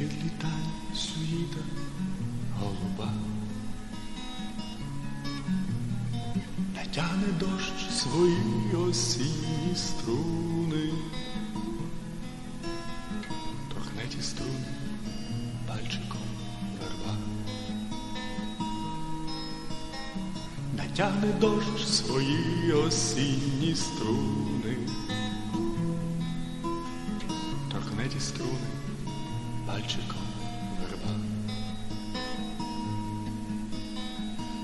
тих відлітань суїта голуба. Натягне дощ свої осінні струни, торкне ті струни пальчиком верба. Натягне дощ свої осінні струни, торкне ті струни пальчиком верба.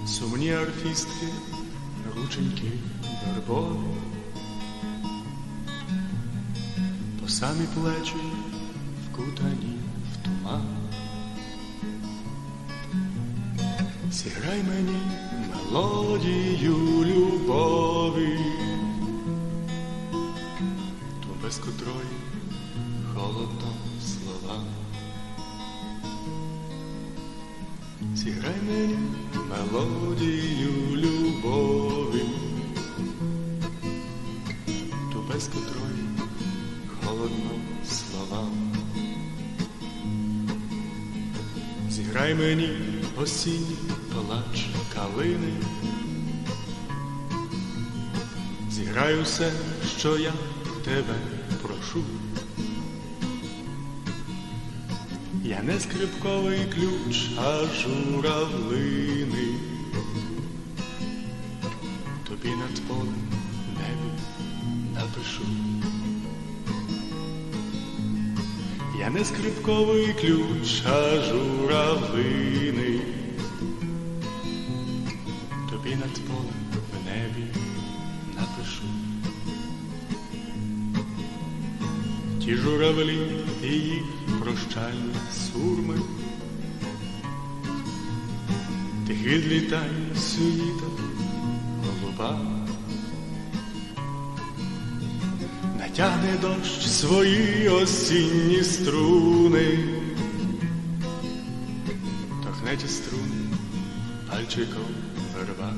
Сумні арфістки, рученьки вербові, по самі плечі вкутані в туман. Зіграй мені мелодію любові, ту без котрої холодно слова. Зіграй мені мелодію любові, ту без котрої холодно слова. Зіграй мені осінній палач калини, зіграй усе, що я тебе прошу. Я не скрипковий ключ, а журавлини. Тобі над полем небі напишу. Я не скрипковий ключ, а журавлини. Тобі над полем Ті журавлі і їх прощальні сурми, тих відлітає суїта голуба, натягне дощ свої осінні струни, торкне ті струни пальчиком верба.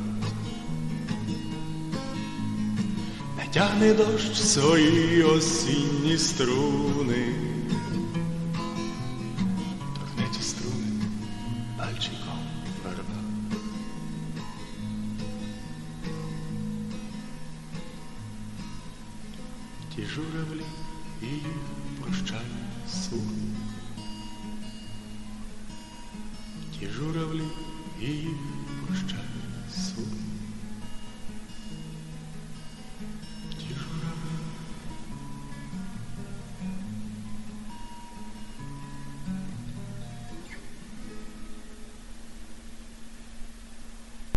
Натягне дощ свої осінні струни, торкне ті струни пальчиком верба. Ті журавлі і їх прощальні суми, ті журавлі їх